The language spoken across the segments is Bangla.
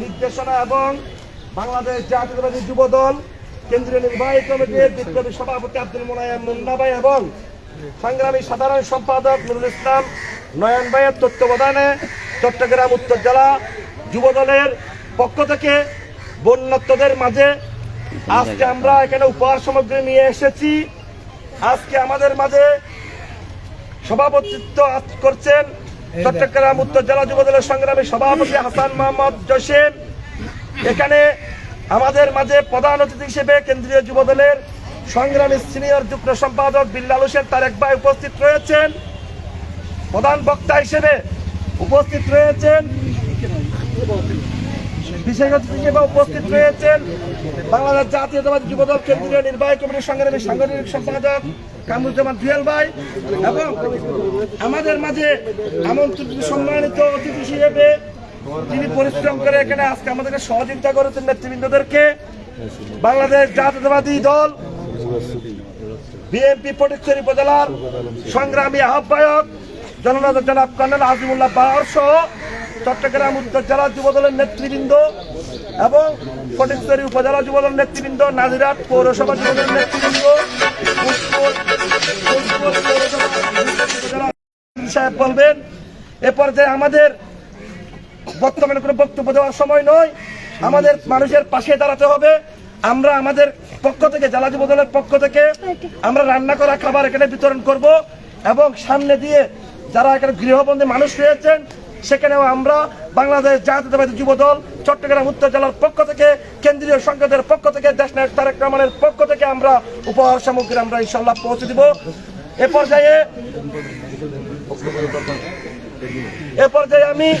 নির্দেশনা এবং বাংলাদেশ জাতীয়তাবাদী যুব দল কেন্দ্রীয় নির্বাহী কমিটির বিপ্লবী সভাপতি আব্দুল মোনায়েম মুন্না ভাই এবং সংগ্রামী সাধারণ সম্পাদক নুরুল ইসলাম নয়ন ভাইয়ের তত্ত্বাবধানে চট্টগ্রাম উত্তর জেলা যুব দলের পক্ষ থেকে বন্যাত্মদের মাঝে আজকে আমরা এখানে উপহার সামগ্রী নিয়ে এসেছি। আজকে আমাদের মাঝে সভাপতিত্ব করছেন চট্টগ্রাম উত্তর জেলা যুবদলের সংগ্রামী সভাপতি হাসান মোহাম্মদ জসিম। এখানে আমাদের মাঝে প্রধান অতিথি হিসেবে কেন্দ্রীয় যুবদলের সংগ্রামী সিনিয়র যুগ্ম সম্পাদক বিল্লাল হোসেন তারেক ভাই উপস্থিত রয়েছেন। প্রধান বক্তা হিসেবে উপস্থিত রয়েছেন বিশেষ হিসেবে উপস্থিত রয়েছেন বাংলাদেশ জাতীয়তাবাদী যুবদল কেন্দ্রীয় নির্বাহী কমিটির সংগ্রামী সাংগঠনিক সম্পাদক কামরুজ্জামান জুয়েল ভাই এবং আমাদের মাঝে আমন্ত্রিত সম্মানিত অতিথি হিসেবে তিনি পরিশ্রম করে এখানে আজকে আমাদেরকে সহযোগিতা করেছেন নেতৃবৃন্দদেরকে। বাংলাদেশ জাতীয়তাবাদী দল, বিএনপি ফটিকছড়ি উপজেলার সংগ্রামী আহ্বায়ক জননেতা জনাব কর্নেল আজিমুল্লাহ বাহার সহ চট্টগ্রাম উত্তর জেলা যুবদলের নেতৃবৃন্দ এবং ফটিকছড়ি উপজেলা যুবদলের নেতৃবৃন্দ নাজিরাট পৌরসভা যুবদলের নেতৃবৃন্দ সাহেব বলবেন, এ পর্যায়ে আমাদের বর্তমানে কোনো বক্তব্য দেওয়ার সময় নয়। আমাদের মানুষের পাশে দাঁড়াতে হবে। আমরা আমাদের পক্ষ থেকে, জেলা যুব দলের পক্ষ থেকে আমরা রান্না করা খাবার এখানে বিতরণ করব এবং সামনে দিয়ে যারা এখানে গৃহবন্দী মানুষ রয়েছেন সেখানেও আমরা বাংলাদেশ জাতীয়তাবাদী যুব দল চট্টগ্রাম উত্তর জেলার পক্ষ থেকে, কেন্দ্রীয় সংসদের পক্ষ থেকে, দেশ নায়ক তারেক রহমানের পক্ষ থেকে আমরা উপহার সামগ্রী আমরা ইনশাল্লাহ পৌঁছে দিব। এ পর্যায়ে এ পর্যায়ে আমি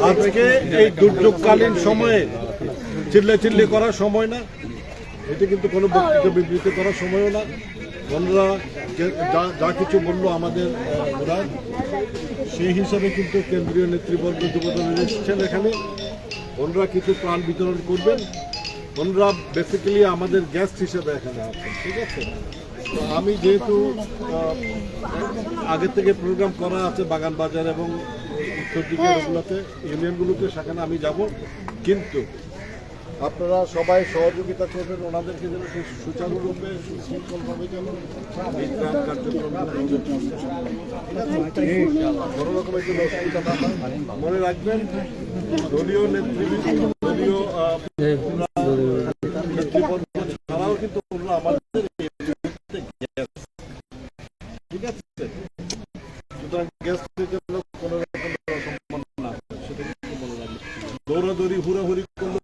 আজকে এই দুর্যোগকালীন সময়ে চিল্লে চিল্লি করার সময় না, এটা কিন্তু কোনো বক্তৃতা বিবৃতি করার সময়ও না। বন্ধুরা, যা- কিছু বলল আমাদের ওরা, সেই হিসাবে কিন্তু কেন্দ্রীয় নেতৃবর্গ যুবদল এসেছেন এখানে। ওনারা কিছু প্রাণ বিতরণ করবেন। ওনারা বেসিক্যালি আমাদের গেস্ট হিসেবে এখানে আছেন, ঠিক আছে? আমি যেহেতু আহ, আগে থেকে প্রোগ্রাম করা আছে বাগান বাজার এবং উত্তর দিকের ওগুলোতে ইউনিয়নগুলোতে সেখানে আমি যাব। কিন্তু আপনারা সবাই সহযোগিতা করবেন ওনাদেরকে যেন সুচারুরূপে সুশৃঙ্খলভাবে যেন এই ত্রাণ কার্যক্রমগুলো কোনো রকমের কোনো অসুবিধা না হয়। মনে রাখবেন দলীয় নেতৃবৃন্দ দলীয় আহ, সুতরাং জন্য কোনো রকম সেটা কিন্তু দৌড়াদৌড়ি, হুড়াহুড়ি করলে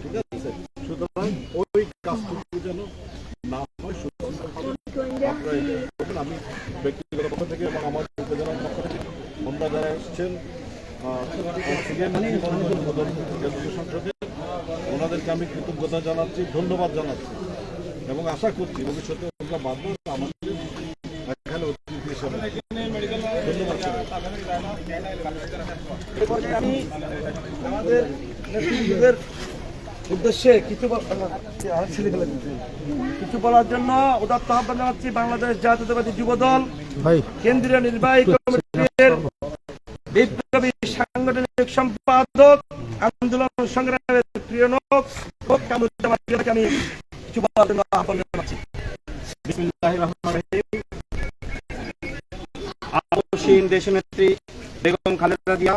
ঠিক আছে সুতরাং ওই কাজটুকু যেন না হয় করবেন। আমি ব্যক্তিগত পক্ষ থেকে এবং আমার উপজেলার পক্ষ থেকে আমরা যারা এসেছেন সংসদে ওনাদেরকে আমি কৃতজ্ঞতা জানাচ্ছি, ধন্যবাদ জানাচ্ছি। এবং আশা করছি ভবিষ্যতে ওনারা বাধ্য আমাদের এখানে অতিথি হিসেবে ধন্যবাদ সবাইকে। এ পর্যায়ে আমি আমাদের নেতৃবৃন্দের উদ্দেশ্যে কিছু দিচ্ছি। কিছু বলার জন্য উদাত্ত আহ্বান জানাচ্ছি বাংলাদেশ জাতীয়তাবাদী যুব দল কেন্দ্রীয় নির্বাহী কমিটির বিপ্লবী সাংগঠনিক সম্পাদক আন্দোলন সংগ্রামের প্রিয় আমি কিছু বলার জন্য আহ্বান জানাচ্ছি আপসীন দেশনেত্রী বেগম খালেদা জিয়া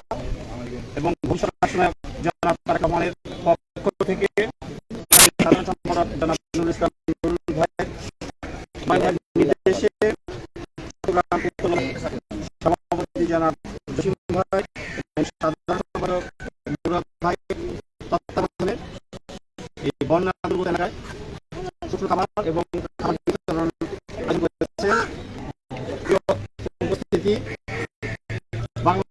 এবং নায়ক জনাব তারেক রহমানের পক্ষ থেকে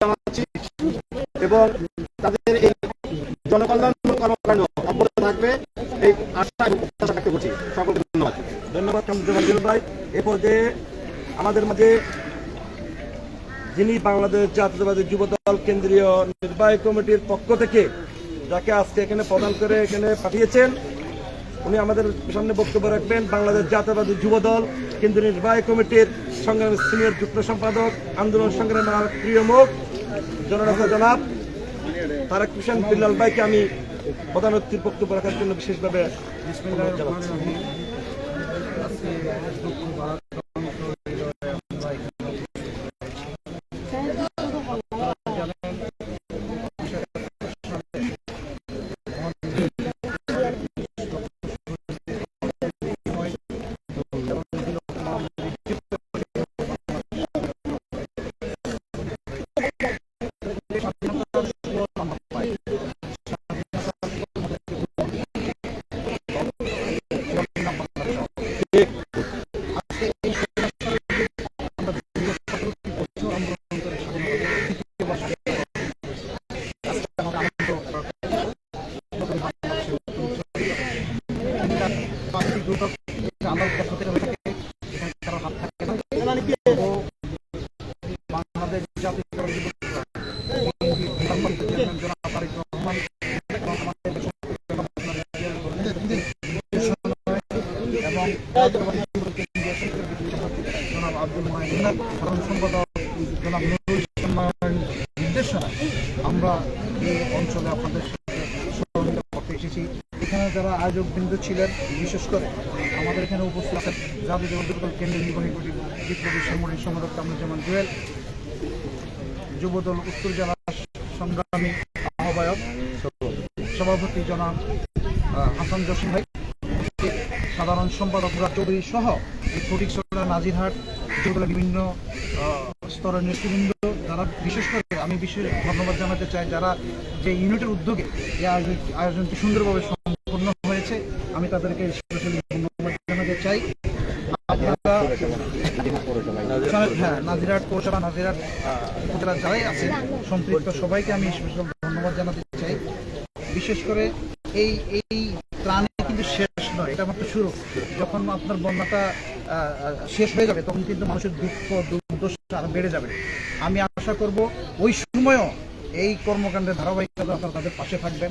জানাচ্ছি এবং তাদের এই কর্মকাণ্ড অব্যাহত থাকবে। এই প্রত্যাশা ব্যক্ত করছি। সকলকে ধন্যবাদ। ধন্যবাদ ভাই? এ পর্যায়ে আমাদের মাঝে যিনি বাংলাদেশ জাতীয়তাবাদী যুবদল কেন্দ্রীয় নির্বাহী কমিটির পক্ষ থেকে যাকে আজকে এখানে প্রদান করে এখানে পাঠিয়েছেন উনি আমাদের সামনে বক্তব্য রাখবেন, বাংলাদেশ জাতীয়তাবাদী যুবদল, কেন্দ্রীয় নির্বাহী কমিটির সংগ্রাম সিনিয়র যুগ্ম সম্পাদক, আন্দোলন সংগ্রামের আমার প্রিয় মুখ, জননেতা জনাব তারেক হোসেন বিল্লাল ভাইকে আমি প্রধান অতিথির বক্তব্য রাখার জন্য বিশেষভাবে জানাচ্ছি। আয়োজক বিন্দু ছিলেন, বিশেষ করে আমাদের এখানে উপস্থিত আছেন জাতীয় যুবদল কেন্দ্রীয় নির্বাহী বিপ্লবী সাংগঠনিক সম্পাদক কামরুজ্জামান জুয়েল, যুবদল উত্তর জেলা সংগ্রামী আহ্বায়ক সভাপতি জনাব হাসান জসিম ভাই সাধারণ সম্পাদক মুরাদ চৌধুরী সহ এই ফটিকছড়া নাজিরহাট যুবদলের বিভিন্ন স্তরের নেতৃবৃন্দ যারা বিশেষ করে আমি বিশেষ ধন্যবাদ জানাতে চাই যারা যে ইউনিটের উদ্যোগে এই আয়োজন- আয়োজনটি সুন্দরভাবে হয়েছে আমি তাদেরকে ধন্যবাদ জানাতে চাই। আপনারা হ্যাঁ নাজিরাট পৌরসভা, নাজিরাট যারাই আছেন সম্পৃক্ত সবাইকে আমি স্পেশাল ধন্যবাদ জানাতে চাই। বিশেষ করে এই এই ত্রাণে কিন্তু শেষ নয়, এটা মাত্র শুরু। যখন আপনার বন্যাটা শেষ হয়ে যাবে, তখন কিন্তু মানুষের দুঃখ, দুর্দশা আরও বেড়ে যাবে। আমি আশা করব ওই সময়ও এই কর্মকাণ্ডের ধারাবাহিকতা আপনারা তাদের পাশে থাকবেন।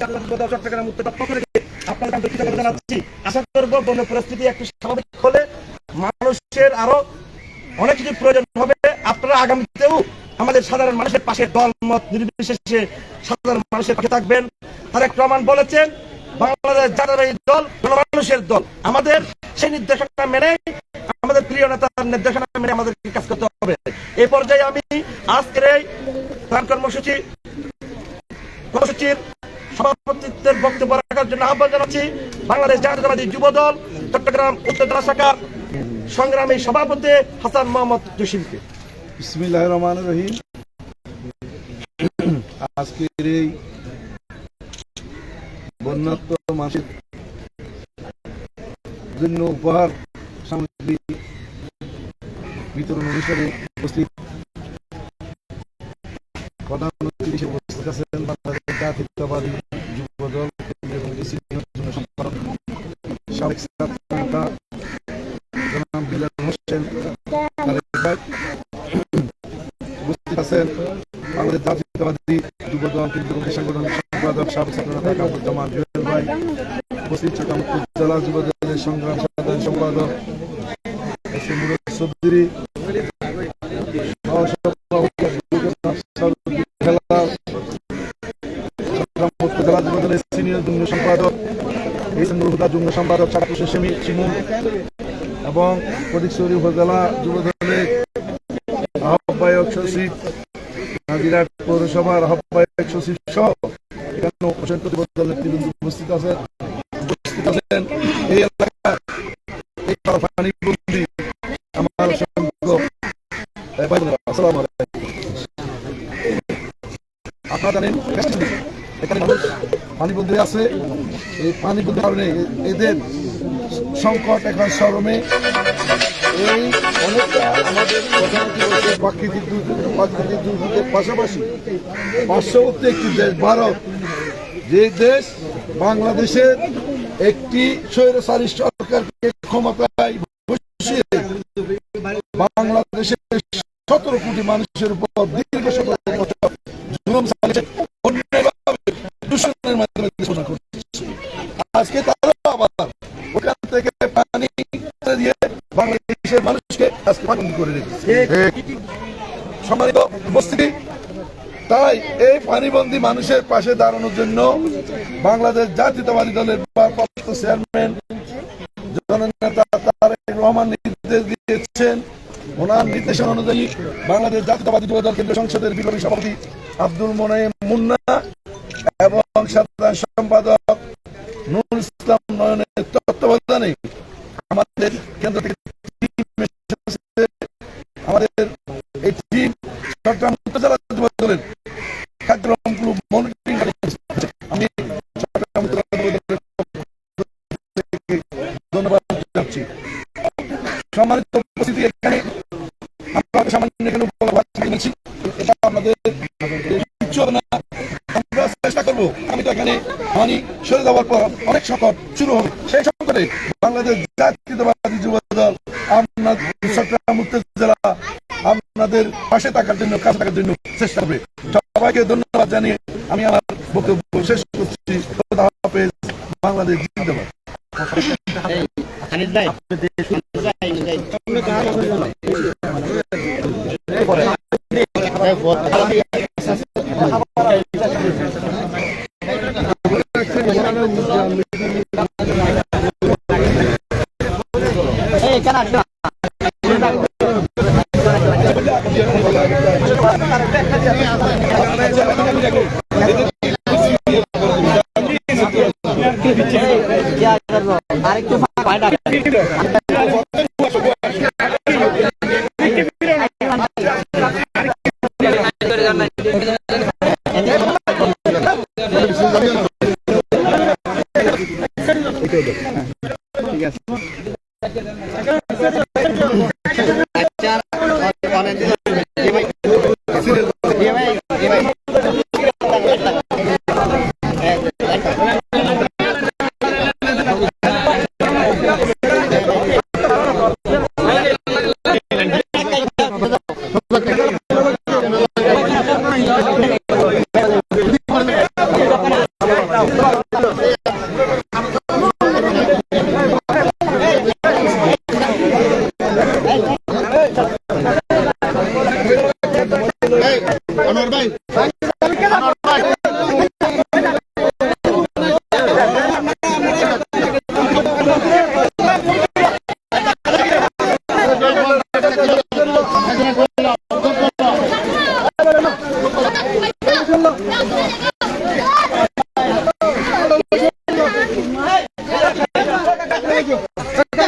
চট্টগ্রাম উত্তর কৃতজ্ঞতা জানাচ্ছি আশা বন্য পরিস্থিতি একটু স্বাভাবিক হলে মানুষের আরও অনেক কিছু প্রয়োজন হবে। আপনারা আগামীতেও আমাদের সাধারণ মানুষের পাশে দল মত নির্বিশেষে সাধারণ মানুষের পাশে থাকবেন। তারেক রহমান বলেছেন, বাংলাদেশ দল মানুষের দল। আমাদের সেই নির্দেশনা মেনে, আমাদের প্রিয় নেতার নির্দেশনা মেনে আমাদের কাজ করতে হবে। এই পর্যায়ে আমি আজকের এই কর্মসূচি কর্মসূচির সভাপতিত্বের বক্তব্য রাখার জন্য আহ্বান জানাচ্ছি বাংলাদেশ জাতীয়তাবাদী যুব দল চট্টগ্রাম উত্তর শাখার সংগ্রামী সভাপতি হাসান মোহাম্মদ জসিমকে। বিসমিল্লাহ রহমান রহিম। আজকের এই বন্যাত্ম মাসের জন্য উপহার সামগ্রী বিতরণ উপস্থিত উপস্থিত আছেন বাংলাদেশ জাতীয়তাবাদী যুবদল কেন্দ্রীয় কমিটি সিনিয়র যুগ্ম সম্পাদক সাবেক ছাত্র নেতা জনাব বিলাল হোসেন তারেক ভাই। উপস্থিত আছেন বাংলাদেশ জাতীয়তাবাদী যুবদল কেন্দ্রীয় কমিটির সাংগঠনিক সম্পাদক নেতা কামরুজ্জামান জুয়েল ভাই উপস্থিত চট্টগ্রাম জেলা যুবদলের সংগ্রাম সাধারণ সম্পাদক চৌধুরী উপজেলা যুবদলের সিনিয়র যুগ্ম সম্পাদক এবং আহ্বায়ক সচিব পৌরসভার আহ্বায়ক সচিব সহ উপস্থিত এই এলাকায় এই পানিবন্দি আমার অসংখ্য এ, ভাই বোনেরা, আসসালামু আলাইকুম। আপনারা জানেন এখানে মানুষ আছে। এই পানিবন্দির কারণে এদের সংকট এখন এই অনেকটা আমাদের প্রাকৃতিক প্রাকৃতিক দুর্যোগের পাশাপাশি পার্শ্ববর্তী একটি দেশ ভারত যে দেশ বাংলাদেশের একটি স্বৈরচারী সরকারকে ক্ষমতায় বাংলাদেশের সতেরো কোটি মানুষের উপর দীর্ঘ সতেরো বছর জুলুম চালিয়েছে অন্যায়ভাবে দূষণের মাধ্যমে ঘোষণা করছে আজকে তারা আবার ওখান থেকে পানি দিয়ে বাংলাদেশের মানুষকে আজকে পানি করে রেখেছে সম্মানিত উপস্থিতি তাই এই পানিবন্দী মানুষের পাশে দাঁড়ানোর জন্য বাংলাদেশ জাতীয়তাবাদী দলের চেয়ারম্যান জননেতা তারেক রহমান নির্দেশ দিয়েছেন। ওনার নির্দেশনা অনুযায়ী বাংলাদেশ জাতীয়তাবাদী যুবদল কেন্দ্রীয় সংসদের বিপ্লবী সভাপতি আব্দুল মোনায়েম মুন্না এবং সাধারণ সম্পাদক নুরুল ইসলাম নয়নের তত্ত্বাবধানে আমাদের কেন্দ্র থেকে হানি সরে যাওয়ার পর অনেক সংকট শুরু হবে। সেই সংকটে বাংলাদেশ জাতীয়তাবাদী যুব দল আপনার আপনাদের পাশে থাকার জন্য কাজ থাকার জন্য চেষ্টা করবে। সবাইকে ধন্যবাদ জানিয়ে আমি আমার বক্তব্য শেষ করছি। বাংলাদেশ জিন্দাবাদ। আপনাদের আরেকটু ফাঁকা